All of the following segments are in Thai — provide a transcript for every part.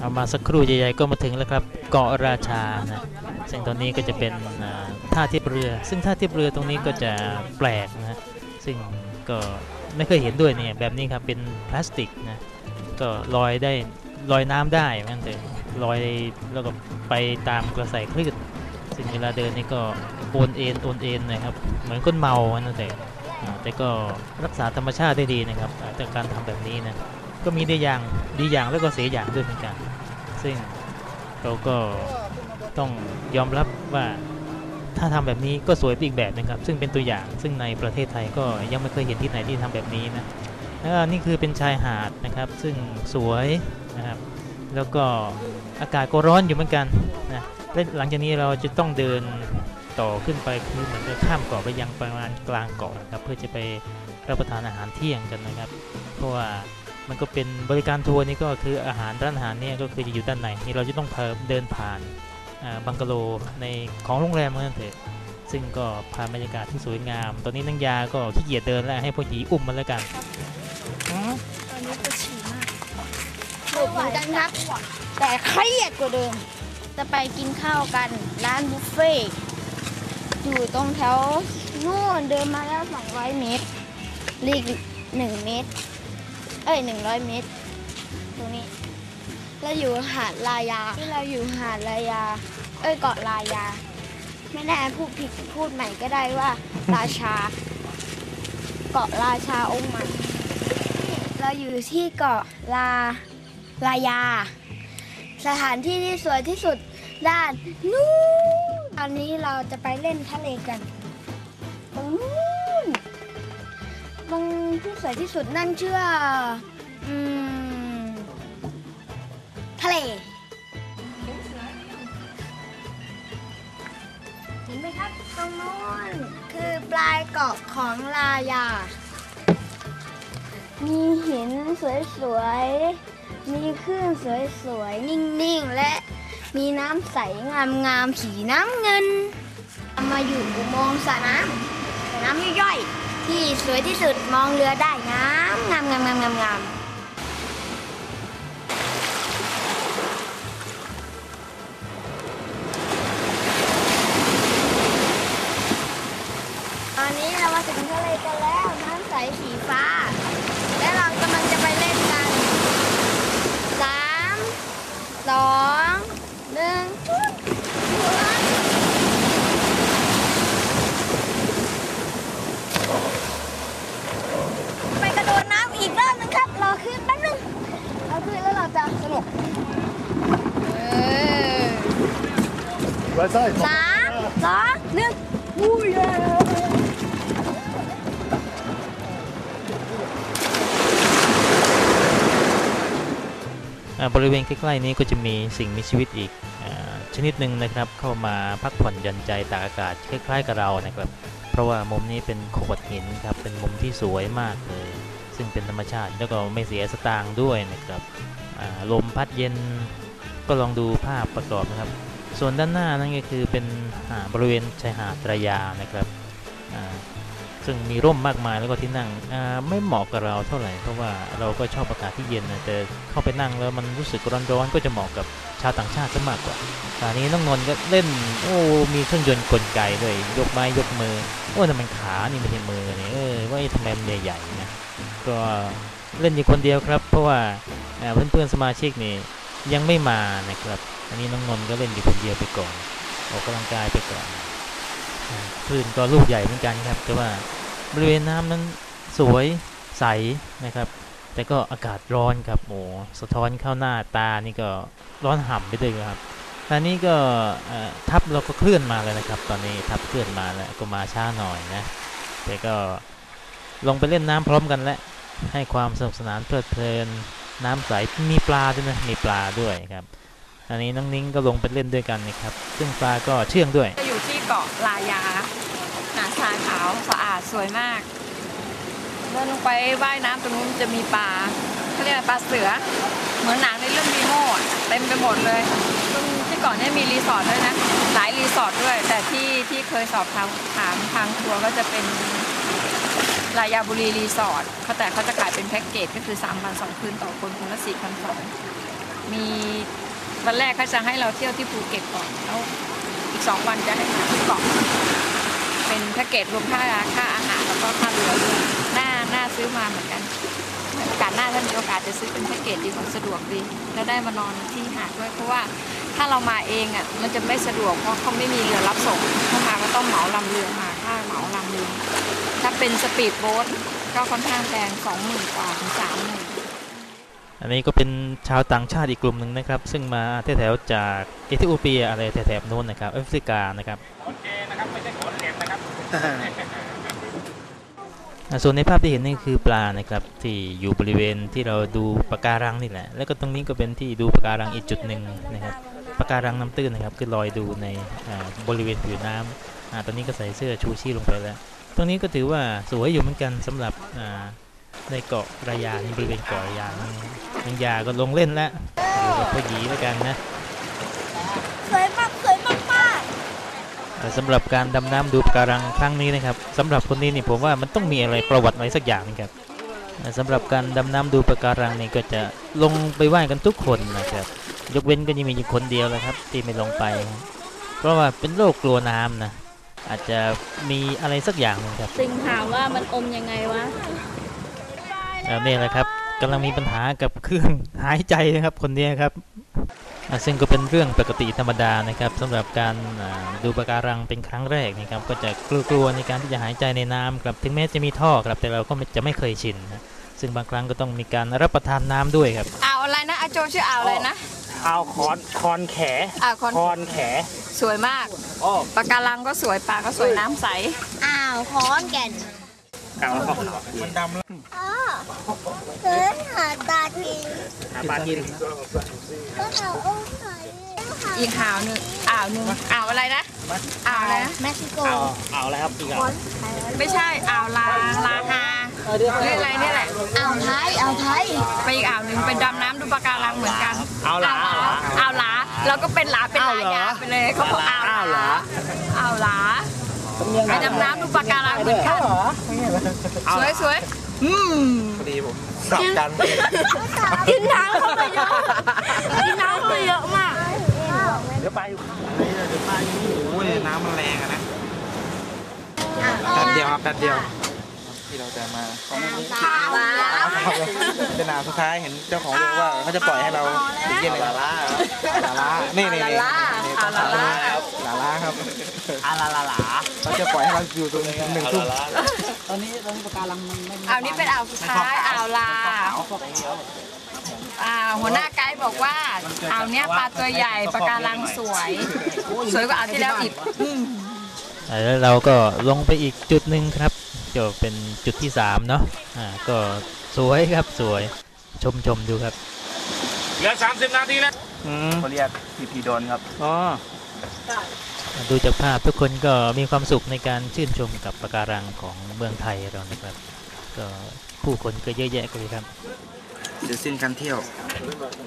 เอามาสักครู่ใหญ่ๆก็มาถึงแล้วครับเกาะราชานะซึ่งตอนนี้ก็จะเป็นท่าเทียบเรือ ซึ่งท่าเทียบเรือตรงนี้ก็จะแปลกนะซึ่งก็ไม่เคยเห็นด้วยเนี่ยแบบนี้ครับเป็นพลาสติกนะก็ลอยได้ลอยน้ำได้เหมือนกันเถอะลอยแล้วก็ไปตามกระแสคลื่นซึ่งเวลาเดินนี่ก็โอนเอ็นโอนเอ็นนะครับเหมือนคนเมานั่นแต่อ่าแต่ก็รักษาธรรมชาติได้ดีนะครับอ่าแต่การทำแบบนี้นะก็มีได้อย่างดีอย่างแล้วก็เสียอย่างด้วยเหมือนกัน ซึ่งเราก็ต้องยอมรับว่าถ้าทำแบบนี้ก็สวยไปอีกแบบนะครับ ซึ่งเป็นตัวอย่างซึ่งในประเทศไทยก็ยังไม่เคยเห็นที่ไหนที่ทำแบบนี้นะแล้วนี่คือเป็นชายหาดนะครับ ซึ่งสวยนะครับ แล้วก็อากาศก็ร้อนอยู่เหมือนกันนะและหลังจากนี้เราจะต้องเดินต่อขึ้นไปคือเหมือนจะข้ามเกาะไปยังประมาณกลางเกาะนะครับ เพื่อจะไปรับประทานอาหารเที่ยงกันนะครับ เพราะว่า มันก็เป็นบริการทัวร์นี่ก็คืออาหารร้านอาหารเนี่ยก็คือจะอยู่ด้านในนี่เราจะต้องเพิ่มเดินผ่านอ่าบังกะโลในของโรงแรมเหมือนกันเถอะซึ่งก็ผ่านบรรยากาศที่สวยงาม ตอนนี้นังยาก็ขี้เกียจเดินแล้วให้พวกหยีอุ้มมันแล้วกันตอนนี้ปวดฉี่มากปวดเหมือนกันครับ แต่เครียดกว่าเดิม จะไปกินข้าวกันร้านบุฟเฟ่ต์อยู่ตรงแถวนู่นเดินมาแล้ว 200 เมตรลีกหนึ่งเมตร เอ้ย100เมตร ตรงนี้ เราอยู่หาดลายาที่เราอยู่หาดลายา เอ้ยเกาะลายา ไม่แน่พูดผิดพูดใหม่ก็ได้ว่า ราชา เกาะราชาองค์ใหม่เราอยู่ที่เกาะลาลายา สถานที่ที่สวยที่สุดด้านนู้นอันนี้เราจะไปเล่นทะเลกัน ตรงที่สวยที่สุดนั่นเชื่ออืมทะเลเห็นไหมครับตรงนู้นคือปลายเกาะของลายา มีหินสวยๆ มีคลื่นสวยๆ นิ่งๆ และมีน้ำใสงามๆ สีน้ำเงิน มาอยู่อุโมงค์สระน้ำสระน้ำย่อยๆ ที่สวยที่สุดมองเรือได้งามงามงามงามงามงาม บริเวณใกล้ๆนี้ก็จะมีสิ่งมีชีวิตอีกอชนิดหนึ่งนะครับเข้ามาพักผ่อนหย่อนใจตากอากาศคล้ายๆกับเรานะครับ เพราะว่ามุมนี้เป็นโขดหินครับเป็นมุมที่สวยมากเลย ซึ่งเป็นธรรมชาติแล้วก็ไม่เสียสตางค์ด้วยนะครับลมพัดเย็นก็ลองดูภาพประกอบนะครับ ส่วนด้านหน้านั่นก็คือเป็นอ่าบริเวณชายหาดตระยานะครับ ซึ่งมีร่มมากมายแล้วก็ที่นั่งไม่เหมาะกับเราเท่าไหร่เพราะว่าเราก็ชอบอากาศที่เย็นนะแต่เข้าไปนั่งแล้วมันรู้สึกร้อนๆก็จะเหมาะกับชาวต่างชาติซะมากกว่าตอนนี้น้องนนท์ก็เล่นโอ้มีเครื่องยนต์กลไกด้วยยกไม้ยกมือโอ้ทำไมขานี่ไม่ใช่มือนี่เออว่าไอ้ทำไมมันใหญ่ๆนะก็เล่นอยู่คนเดียวครับ เพราะว่าเพื่อนๆสมาชิกนี่ยังไม่มานะครับ อันนี้น้องนนท์ก็เล่นอยู่คนเดียวไปก่อนออกกำลังกายไปก่อนคลื่นก็ลูกใหญ่เหมือนกันครับ แต่ว่า บริเวณน้ำนั้นสวยใสนะครับ แต่ก็อากาศร้อนครับโอ้สะท้อนเข้าหน้าตานี่ก็ร้อนห่ำไปด้วยครับตอนนี้ก็ทับเราก็เคลื่อนมาแล้วนะครับ ตอนนี้ทับเคลื่อนมาแล้วก็มาช้าหน่อยนะแต่ก็ลงไปเล่นน้ำพร้อมกันแล้วให้ความสนุกสนานเพลิดเพลินน้ำใสมีปลาด้วยนะมีปลาด้วยครับอันนี้น้องนิ้งก็ลงไปเล่นด้วยกันนะครับ ซึ่งปลาก็เชื่องด้วยจะอยู่ที่เกาะลายา ทรายขาวสะอาดสวยมากเดินลงไปว่ายน้ำตรงนู้นจะมีปลาเขาเรียกปลาเสือ เหมือนหนังในเรื่องวีโม่ะเต็มไปหมดเลยตรงที่กาะเนี้มีรีสอร์ทด้วยนะ หลายรีสอร์ทด้วย แต่ที่ที่เคยสอบถามถามทางทัวร์ก็จะเป็นลายาบุรีรีสอร์ทเขาแต่เขาจะขายเป็นแพ็กเกจก็คือ3ามพันสองคืนต่อคนคนละสี่พันสองมีวันแรกเขาจะให้เราเที่ยวที่ภูเก็ตก่อนแล้วอีกสองวันจะให้มาที่เกาะ เป็นแพ็กเกจรวมค่าค่าอาหารแล้วก็ค่าเรือด้วยน่าน่าซื้อมาเหมือนกันโอกาสหน้าถ้ามีโอกาสจะซื้อเป็นแพ็กเกจดีกว่าสะดวกดีแล้วได้มานอนที่หาดด้วยเพราะว่าถ้าเรามาเองอะมันจะไม่สะดวกเพราะเขาไม่มีเรือรับส่งถ้ามาก็ต้องเหมาลำเรือมาค่าเหมาลำเรือถ้าเป็นสปีดโบ๊ทก็ค่อนข้างแพงสองหมื่นกว่าถึงสามหมื่นอันนี้ก็เป็นชาวต่างชาติอีกกลุ่มหนึ่งนะครับ ซึ่งมาแถวๆจากเอธิโอเปียอะไรแถบๆโน้นนะครับแอฟริกานะครับอ่า ส่วนในภาพที่เห็นนี่คือปลานะครับที่อยู่บริเวณที่เราดูปะการังนี่แหละ แล้วก็ตรงนี้ก็เป็นที่ดูปะการังอีกจุดหนึ่งนะครับปะการังน้ำตื้นนะครับคือลอยดูในบริเวณผิวน้ำอ่าตอนนี้ก็ใส่เสื้อชูชีพลงไปแล้ว ตรงนี้ก็ถือว่าสวยอยู่เหมือนกันสำหรับในเกาะระยาในบริเวณเกาะระยานี่ยังยาก็ลงเล่นแล้วอยู่กับพ่อหยีแล้วกันนะ สวยมากสวยมากมาก เอ่อ สำหรับการดำน้ำดูปะการังครั้งนี้นะครับสำหรับคนนี้นี่ผมว่ามันต้องมีอะไรประวัติอะไรสักอย่างนึงครับเอ่อสำหรับการดำน้ำดูปะการังนี่ก็จะลงไปว่ายกันทุกคนนะครับ ยกเว้นก็ยังมีอยู่คนเดียวแหละครับที่ไม่ลงไปครับเพราะว่าเป็นโรคกลัวน้ำนะอาจจะมีอะไรสักอย่างหนึงครับสิงถามว่ามันอมยังไงวะอ่านี่แหละครับกำลังมีปัญหากับเครื่องหายใจนะครับคนเนี้ยครับอ่า ซึ่งก็เป็นเรื่องปกติธรรมดานะครับสำหรับการอ่าดูปะการังเป็นครั้งแรกนะครับก็จะกลัวๆในการที่จะหายใจในน้ำครับถึงแม้จะมีท่อครับแต่เราก็ไม่จะไม่เคยชินนะซึ่งบางครั้งก็ต้องมีการรับประทานน้ำด้วยครับอ่าวอะไรนะอาโจชื่ออ่าวอะไรนะเอาคอนคอนแขอ่าวคอนคอนแข สวยมากอ้อปะการังก็สวยปลาก็สวยน้ำใสอ้าวขอนแก่นเก่ามันดำแล้วอ๋อเดินหาตาทีหาปลากินก็เอาอุ้มหน่อยอีกอ่าวหนึ่งอ่าวหนึ่งอ่าวอะไรนะอ่าวอะไรนะเม็กซิโกเอาเอาอะไรครับอีกอะไม่ใช่อ่าวลาลาฮาเรื่องอะไรนี่แหละอ่าวไทยอ่าวไทยไปอีกอ่าวหนึ่งเป็นดำน้ำดูปะการังเหมือนกันอาหลาเอาหลาอ่าวหลาเราก็เป็นหลาเป็นหลาอ้าวเหรอยาไปเลยเขาบอกอ่าวหลาออ่าวหลา ไปดำน้ำดูปะการังเหมือนกันเอาสวยสวยอืมพอดีผมสับกันกินน้ำเข้าไปเยอะกินน้ำเข้าไปเยอะมาก เดี๋ยวไปเดี๋ยวไปโอ้ยน้ำมันแรงอะนะแป๊บเดียวครับแป๊บเดียว ที่เราจะมาว้าวเป็นหนาสุดท้ายเห็นเจ้าของเรียกว่าเขาจะปล่อยให้เราติดเย็นเลยลาล่าลาล่านี่นี่ นี่ลาลาลาครับลาลาครับอาลาลาลาเขาจะปล่อยให้เราอยู่ตรงหนึ่งทุ่มอ่าวนี้เป็นอ่าวสุดท้ายอ่าวลาอ่าหัวหน้าไกด์บอกว่าอ่าวเนี้ยปลาตัวใหญ่ปะการังสวย สวยกว่าอ่าวที่แล้วอีกแล้วเราก็ลงไปอีกจุดหนึ่งครับก็เป็นจุดที่สามเนาะอ่าก็สวยครับสวยชมชมดูครับเหลือ30นาทีแล้ว เขาเรียกพีพีโดนครับ อ๋อ ดูจากภาพทุกคนก็มีความสุขในการชื่นชมกับปะการังของเมืองไทยเรานะครับ ก็ผู้คนก็เยอะแยะเลยครับเดี๋ยวสิ้นการเที่ยว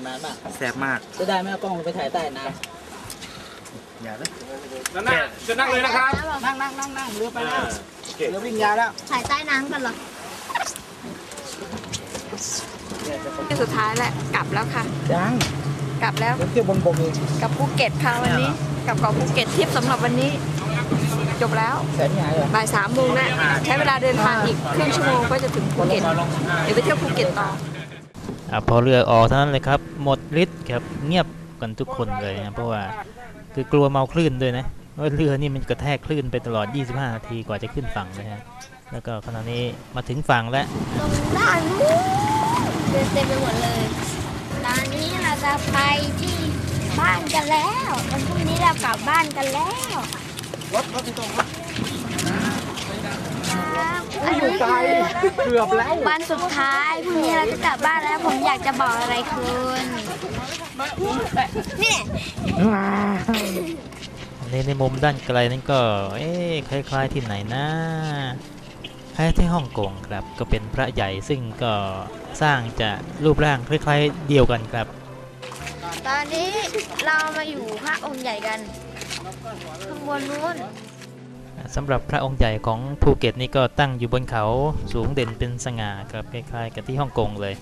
นานมากแสบมาก จะได้ไหมเอากล้องไปถ่ายใต้น้อย่าเลยนั่นน่ะจะนั่งเลยนะครับำนั่งนั่งนั่งนั่งเรือไปแล้วเรือวิ่งยาวแล้ว ถ่ายใต้น้ำกันเหรอที่สุดท้ายแหละ กลับแล้วค่ะ ยัง กลับแล้วเดี๋ยวเที่ยวบนบกเองกับภูเก็ตค่ะวันนี้ กับเกาะภูเก็ตทริปสำหรับวันนี้ จบแล้วแสนใหญ่เหรอบ่ายสามโมงแล้วใช้เวลาเดินทางอีกครึ่งชั่วโมงก็จะถึงภูเก็ตเดี๋ยวไปเที่ยวภูเก็ตต่ออะพอเรือออกเท่านั้นเลยครับ หมดฤทธิ์ครับเงียบกันทุกคนเลยนะเพราะว่าคือกลัวเมาคลื่นด้วยนะว่าเรือนี่มันกระแทกคลื่นไปตลอด 25 นาทีกว่าจะขึ้นฝั่งนะฮะแล้วก็ขณะนี้มาถึงฝั่งแล้วตรงด้านนู้นเดินเต็มไปหมดเลย ตอนนี้เราจะไปที่บ้านกันแล้ววันพรุ่งนี้เรากลับบ้านกันแล้วรถรถที่ตรงรถอยู่ไกลเกือบแล้ววันสุดท้ายพรุ่งนี้เราจะกลับบ้านแล้วผมอยากจะบอกอะไรคุณนี่ในในมุมด้านไกลนั้นก็ เอ๊ะคล้าย ๆ ที่ไหนนะ คล้ายที่ฮ่องกงครับ ก็เป็นพระใหญ่ซึ่งก็สร้างจะรูปร่างคล้ายๆเดียวกันครับ ตอนนี้เรามาอยู่พระองค์ใหญ่กันข้างบนนู้นสำหรับพระองค์ใหญ่ของภูเก็ตนี่ก็ตั้งอยู่บนเขาสูงเด่นเป็นสง่าครับคล้ายๆกับที่ฮ่องกงเลย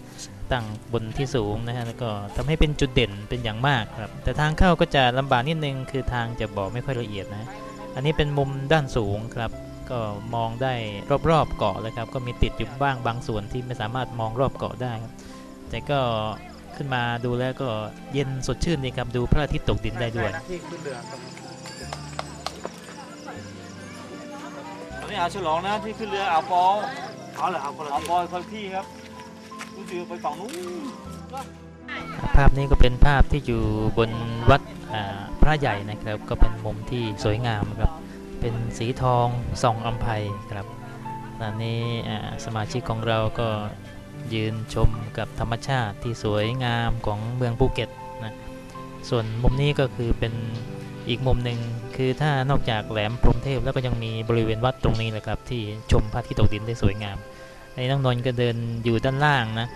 ปตั้งบนที่สูงนะฮะแล้วก็ทำให้เป็นจุดเด่นเป็นอย่างมากครับ แต่ทางเข้าก็จะลำบากนิดนึงคือทางจะบอกไม่ค่อยละเอียดนะ อันนี้เป็นมุมด้านสูงครับ ก็มองได้รอบๆเกาะเลยครับ ก็มีติดอยู่บ้างบางส่วนที่ไม่สามารถมองรอบเกาะได้ครับ แต่ก็ขึ้นมาดูแล้วก็เย็นสดชื่นดีครับดูพระอาทิตย์ตกดินได้ด้วยที่ขึ้นเรือตรงอันนี้อาฉลองนะที่ขึ้นเรืออ่าวปอเอาเหรอเอาคนละอ่าวที่ปอคนพี่ครับรู้สึกไปฝั่งนู้นภาพนี้ก็เป็นภาพที่อยู่บนวัดอ่าพระใหญ่นะครับ ก็เป็นมุมที่สวยงามครับ เป็นสีทองส่องอัมภัยครับตอนนี้สมาชิกของเราก็ยืนชมกับธรรมชาติที่สวยงามของเมืองภูเก็ตนะส่วนมุมนี้ก็คือเป็นอีกมุมหนึ่งคือถ้านอกจากแหลมพรหมเทพแล้วก็ยังมีบริเวณวัดตรงนี้แหละครับ ที่ชมพระทิตย์ตกดินได้สวยงามไอ้น้องนนท์ก็เดินอยู่ด้านล่างนะ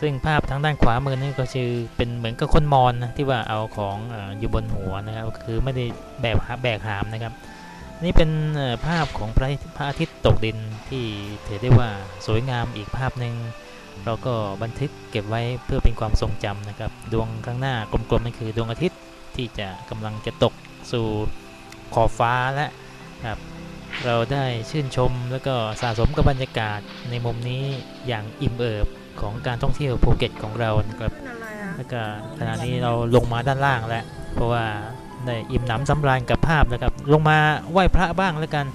ซึ่งภาพทางด้านขวามือนี่ก็คือเป็นเหมือนกับคนมอญนะที่ว่าเอาของออยู่บนหัวนะครับ คือไม่ได้แบกแบกหามนะครับ นี่เป็นเอ่อภาพของพระอาทิตย์พระอาทิตย์ตกดินที่ถือได้ว่าสวยงามอีกภาพหนึ่งเราก็บันทึกเก็บไว้เพื่อเป็นความทรงจำนะครับ ดวงข้างหน้ากลมๆนั่นคือดวงอาทิตย์ที่จะกำลังจะตกสู่ขอบฟ้าและครับเราได้ชื่นชมแล้วก็สะสมกับบรรยากาศในมุมนี้อย่างอิ่มเอิบของการท่องเที่ยวภูเก็ตของเรานะครับแล้วก็ขณะนี้เราลงมาด้านล่างแล้ว เพราะว่า ได้อิ่มหนำสำราญกับภาพนะครับ ลงมาไหว้พระบ้างแล้วกัน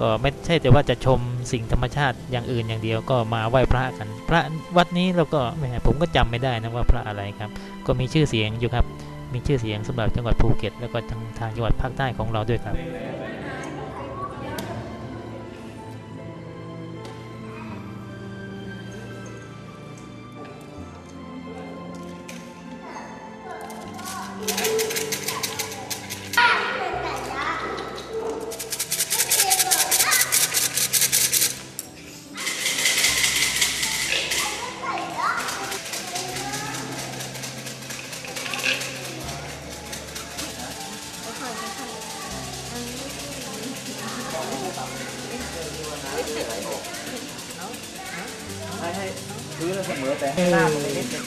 ก็ไม่ใช่แต่ว่าจะชมสิ่งธรรมชาติอย่างอื่นอย่างเดียวก็มาไหว้พระกัน พระวัดนี้เราก็แหมผมก็จำไม่ได้นะว่าพระอะไรครับ ก็มีชื่อเสียงอยู่ครับ มีชื่อเสียงสำหรับจังหวัดภูเก็ต แล้วก็ทางทางจังหวัดภาคใต้ของเราด้วยครับ ห้หน้ามันนิดนึง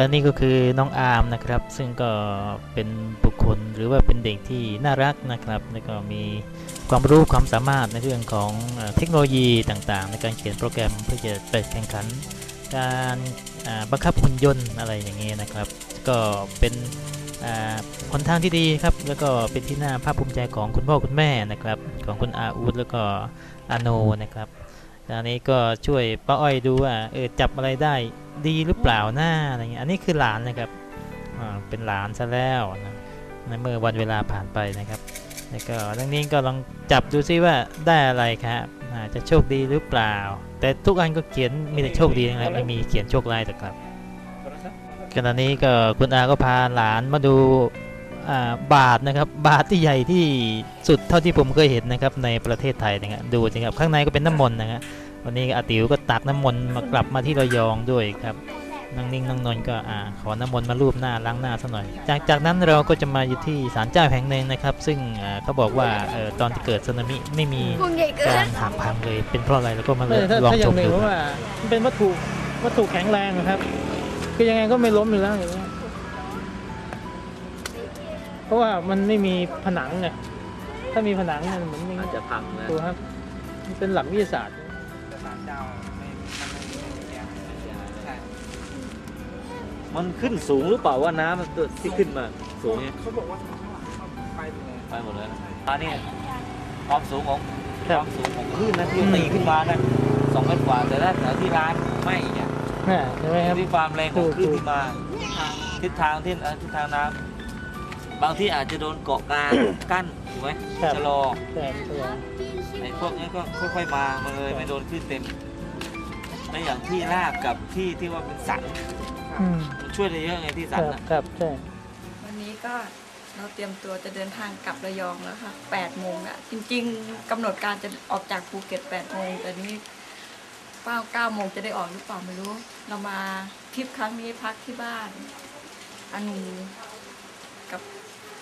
และนี่ก็คือน้องอาร์มนะครับ ซึ่งก็เป็นบุคคลหรือว่าเป็นเด็กที่น่ารักนะครับแล้วก็มีความรู้ความสามารถในเรื่องของเทคโนโลยีต่างๆ ในการเขียนโปรแกรมเพื่อจะไปแข่งขัน การบังคับหุ่นยนต์อะไรอย่างนี้นะครับ ก็เป็นอ่าหนทางที่ดีครับ แล้วก็เป็นที่น่าภาคภูมิใจของคุณพ่อคุณแม่นะครับ ของคุณอาอูดแล้วก็อาโนนะครับอันนี้ก็ช่วยป้าอ้อยดูว่าเออจับอะไรได้ ดีหรือเปล่าหน้าอะไรเงี้ยอันนี้คือหลานนะครับอ่าเป็นหลานซะแล้วนะในเมื่อวันเวลาผ่านไปนะครับแล้วก็ดังนี้ก็ลองจับดูซิว่าได้อะไรครับอ่าจะโชคดีหรือเปล่า แต่ทุกอันก็เขียนมีแต่โชคดีนะครับไม่มีเขียนโชคร้ายแต่ครับขณะนี้ก็คุณอาก็พาหลานมาดูอ่า บาทนะครับบาทที่ใหญ่ที่สุดเท่าที่ผมเคยเห็นนะครับในประเทศไทยนะครับดูสิครับข้างในก็เป็นน้ำมนต์นะครับวันนี้อาติ๋วก็ตักน้ำมนต์มากลับมาที่ระยองด้วยครับนั่งนิ่งนั่งนอนก็อ่าขอน้ำมนต์มารูปหน้าล้างหน้าซะหน่อย จากจากนั้นเราก็จะมาอยู่ที่ศาลเจ้าแห่งหนึ่งนะครับ ซึ่งอ่าเขาบอกว่าเอ่อตอนที่เกิดสึนามิไม่มีพุงใหญ่เกิกานรหักพังเลย เป็นเพราะอะไรแล้วก็มาไม่ถ้าลองถ้าอชย่างมหนึ่งดูเพราะว่ามันเป็นวัตถุวัตถุแข็งแรงนะครับคือยังไงก็ไม่ล้มอยู่แล้วอย่างเงี้ย เพราะว่ามันไม่มีผนังไงถ้ามีผนังเนี่ยมันเหมือนอาจจะพังนะดูครับมันเป็นหลักวิทยาศาสตร์ศาลเจ้าไม่มันไม่ไม่เสียใช่มันขึ้นสูงหรือเปล่าว่าน้ำมันตัวที่ขึ้นมาสูงเนี่ยเขาบอกว่าข้างหลังไปหมดเลยไปหมดเลยนะอันนี้ความสูงของความสูงของคลื่นนะที่ตีขึ้นมานะสองเมตรกว่าแต่ถ้าแถวที่ร้านไม่เนี่ยน่ะใช่ไหมครับที่ความแรงของคลื่นถูกที่มาทิศทางที่เอ่อทิศทางน้ำ บางที่อาจจะโดนเกาะกลางกั้นถูกไหมครับ ชะลอแต่ตัวไอ้พวกนี้ก็ค่อยๆมามันเลยไม่โดนคลื่นเต็มในอย่างที่ราบกับที่ที่ว่าเป็นสันอืมมันช่วยได้เยอะไงที่คสันรับนะครับใช่ วันนี้ก็เราเตรียมตัวจะเดินทางกลับระยองแล้วค่ะ8โมงอะจริง ๆกำหนดการจะออกจากภูเก็ต8โมงแต่นี้เป้าเก้าโมงจะได้ออกหรือเปล่าไม่รู้ เรามาทริปครั้งนี้พักที่บ้านอนูกับ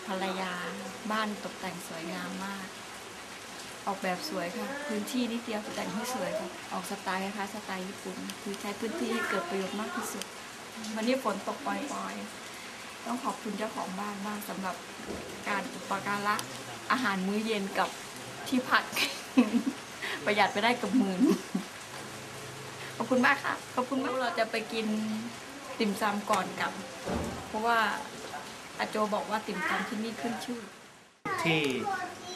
ภรรยา บ้านตกแต่งสวยงามมาก ออกแบบสวยค่ะ พื้นที่นิดเดียวแต่งให้สวยค่ะ ออกสไตล์นะคะสไตล์ญี่ปุ่น คือใช้พื้นที่ให้เกิดประโยชน์มากที่สุด วันนี้ฝนตกปล่อยๆ ต้องขอบคุณเจ้าของบ้านมากสำหรับการอุปการะอาหารมื้อเย็นกับที่พัก ประหยัดไปได้กับหมื่นขอบคุณมากค่ะ ขอบคุณมากเราจะไปกินติ่มซำก่อนกลับ เพราะว่า อาโจบอกว่าติ่มซำที่นี่ขึ้นชื่อ ที่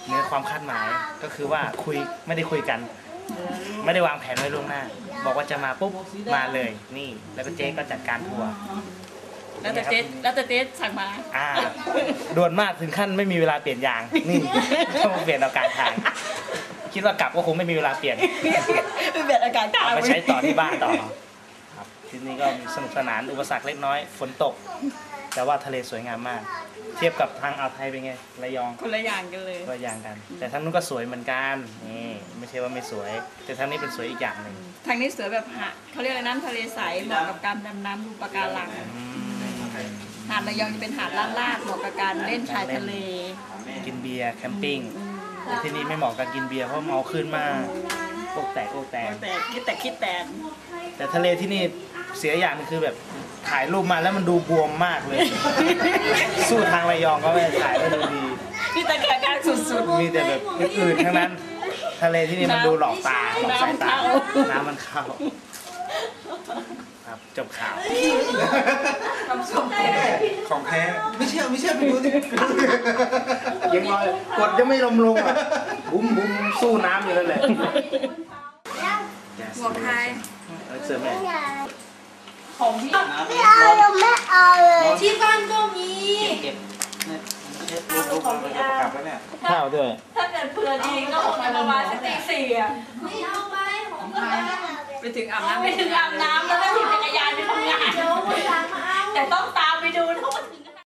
เหนือความคาดหมายก็คือว่าคุยไม่ได้คุยกัน ไม่ได้วางแผนไว้ล่วงหน้า บอกว่าจะมาปุ๊บมาเลยนี่ แล้วก็เจ๊ก็จัดการทัวร์แล้วแต่เจ๊แล้วแต่เจ๊สั่งมาอ่าด่วนมากถึงขั้นไม่มีเวลาเปลี่ยนยางนี่ต้องมาเปลี่ยนเอากลารทาง คิดว่ากลับก็คงไม่มีเวลาเปลี่ยนเป็นแบบอาการตาเอาไปใช้ต่อที่บ้านต่อครับที่นี่ก็มีสนุกสนานอุปสรรคเล็กน้อยฝนตก แต่ว่าทะเลสวยงามมาก เทียบกับทางอ่าวไทยเป็นไงระยองคนละอย่างกันเลย ก็อย่างกัน แต่ทางนู้นก็สวยเหมือนกันนี่ไม่ใช่ว่าไม่สวย แต่ทางนี้เป็นสวยอีกอย่างหนึ่งทางนี้สวยแบบหาดเขาเรียกอะไรน้ำทะเลใสเหมาะกับการดำน้ำดูปะการังอืมหาดระยองจะเป็นหาดลาดๆเหมาะกับการเล่นชายทะเล กินเบียร์แคมปิ้งแต่ที่นี่ไม่เหมาะกับกินเบียร์เพราะเมาขึ้นมากโอกแตกโอกแตกแต่คิดแต่คิดแต่แต่ทะเลที่นี่เสียอย่างหนึงคือแบบ ถ่ายรูปมาแล้วมันดูบวมมากเลย สู้ทางระยองก็ไม่ได้ถ่ายแล้วดูดีนี่แต่แก่กลางสุด มีแต่แบบอื่นๆทั้งนั้น ทะเลที่นี่มันดูหลอกตาหลอกสายตา น้ำมันเข้า ครับจบข่าวๆคำชมแท้ของแท้ไม่เชื่อไม่เชื่อไปดูดิยังลอยกดยังไม่ลมลงอะ บุ้มบุ้มสู้น้ำอยู่นั่นแหละหัวใครเอาเสื้อแม่ของพี่ที่บ้านก็มีของพี่อากลับแล้วเนี่ยข้าวด้วย ถ้าเกิดเพื่อนเองก็คงจะประมาณสักตีสี่อะไม่เอาไปของใครไปถึงอาบน้ำไปถึงอาบน้ำแล้วก็ขี่จักรยานไปทำงานเดี๋ยววันหลังมาเอาแต่ต้องตามไปดูนะ